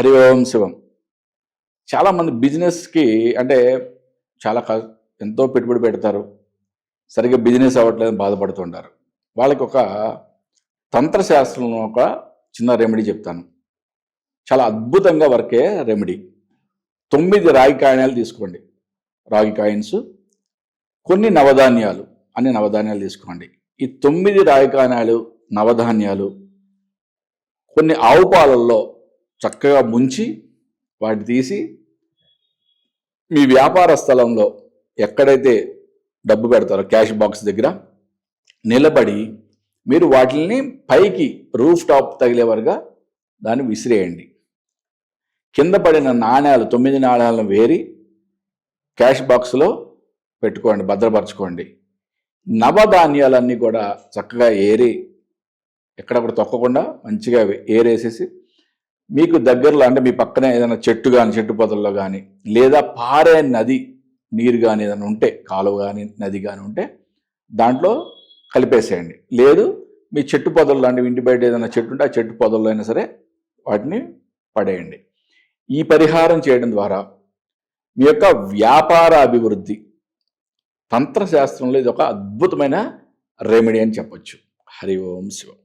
హరి ఓం శివం. చాలామంది బిజినెస్కి అంటే చాలా క- ఎంతో పెట్టుబడి పెడతారు. సరిగ్గా బిజినెస్ అవ్వట్లేదని బాధపడుతుంటారు వాళ్ళకి ఒక తంత్రశాస్త్రంలో ఒక చిన్న రెమెడీ చెప్తాను. చాలా అద్భుతంగా వర్కే రెమెడీ తొమ్మిది రాగి కాయనాలు తీసుకోండి. రాగి కాయిన్స్ కొన్ని నవధాన్యాలు అన్ని నవధాన్యాలు తీసుకోండి. ఈ తొమ్మిది రాగి కాయనాలు నవధాన్యాలు కొన్ని ఆవు పాలల్లో చక్కగా ముంచి వాటి తీసి మీ వ్యాపార స్థలంలో ఎక్కడైతే డబ్బు పెడతారో క్యాష్ బాక్స్ దగ్గర నిలబడి మీరు వాటిని పైకి రూఫ్ టాప్ తగిలేవరగా దాన్ని విసిరేయండి. కింద పడిన నాణ్యాలు తొమ్మిది నాణ్యాలను వేరి క్యాష్ బాక్స్లో పెట్టుకోండి భద్రపరచుకోండి. నవధాన్యాలన్నీ కూడా చక్కగా ఏరి ఎక్కడక్కడ తొక్కకుండా మంచిగా ఏరేసేసి మీకు దగ్గరలో అంటే మీ పక్కనే ఏదైనా చెట్టు కానీ చెట్టు పొదల్లో కానీ లేదా పారే నది నీరు కానీ ఏదైనా ఉంటే కాలువ కానీ నది కానీ ఉంటే దాంట్లో కలిపేసేయండి. లేదు మీ చెట్టు పొదలు లాంటివి ఇంటి బయట ఏదైనా చెట్టు ఉంటే ఆ చెట్టు పొదల్లో అయినా సరే వాటిని పడేయండి. ఈ పరిహారం చేయడం ద్వారా మీ యొక్క వ్యాపార అభివృద్ధి తంత్రశాస్త్రంలో ఇది ఒక అద్భుతమైన రెమెడీ అని చెప్పొచ్చు. హరి ఓం శివం.